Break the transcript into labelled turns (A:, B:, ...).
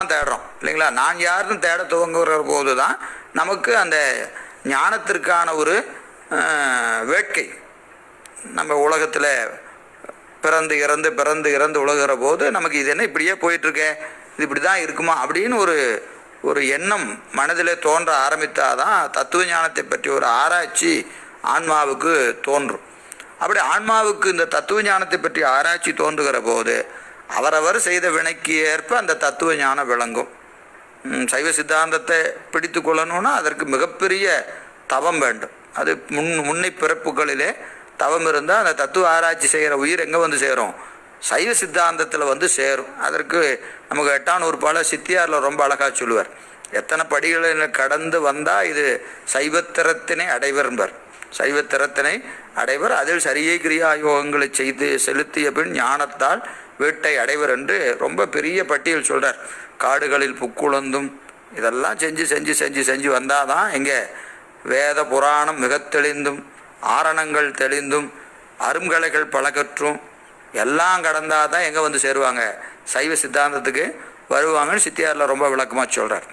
A: தேடுறோம். இல்லைங்களா? நான் யாருன்னு தேட துவங்குகிற போது தான் நமக்கு அந்த ஞானத்திற்கான ஒரு வேட்கை நம்ம உலகத்தில் பிறந்து இறந்து பிறந்து இறந்து உலகிற போது நமக்கு இது என்ன இப்படியே போயிட்டுருக்கே? இது இப்படி தான் இருக்குமா? அப்படின்னு ஒரு ஒரு எண்ணம் மனதில் தோன்ற ஆரம்பித்தாதான் தத்துவ ஞானத்தை பற்றி ஒரு ஆராய்ச்சி ஆன்மாவுக்கு தோன்றும். அப்படி ஆன்மாவுக்கு இந்த தத்துவ ஞானத்தை பற்றி ஆராய்ச்சி தோன்றுகிற போது அவரவர் செய்த வினைக்கு ஏற்ப அந்த தத்துவ ஞானம் விளங்கும். சைவ சித்தாந்தத்தை பிடித்து கொள்ளணும்னா அதற்கு மிகப்பெரிய தவம் வேண்டும். அது முன் முன்னை பிறப்புகளிலே தவம் இருந்தால் அந்த தத்துவ ஆராய்ச்சி செய்கிற உயிர் எங்கே வந்து சேரும்? சைவ சித்தாந்தத்தில் வந்து சேரும். அதற்கு நமக்கு எட்டானூறு நூற்பால சித்தியாரில் ரொம்ப அழகாக சொல்லுவார். எத்தனை படிகளை கடந்து வந்தால் இது சைவத்திறத்தினை அடைவர்பர் சைவத்திறத்தினை அடைவர். அதில் சரியை கிரியா யோகங்களை செய்து செலுத்திய பின் ஞானத்தால் வீட்டை அடைவர் என்று ரொம்ப பெரிய பட்டியல் சொல்கிறார் காடுகளில் புக்குழந்தும் இதெல்லாம் செஞ்சு செஞ்சு செஞ்சு செஞ்சு வந்தாதான் இங்கே வேத புராணம் மிக தெளிந்தும் ஆரணங்கள் தெளிந்தும் அருங்கலைகள் பழகற்றும் எல்லாம் கடந்தாதான் எங்கே வந்து சேருவாங்க. சைவ சித்தாந்தத்துக்கு வருவாங்கன்னு சித்தியாரில் ரொம்ப விளக்கமாக சொல்கிறார்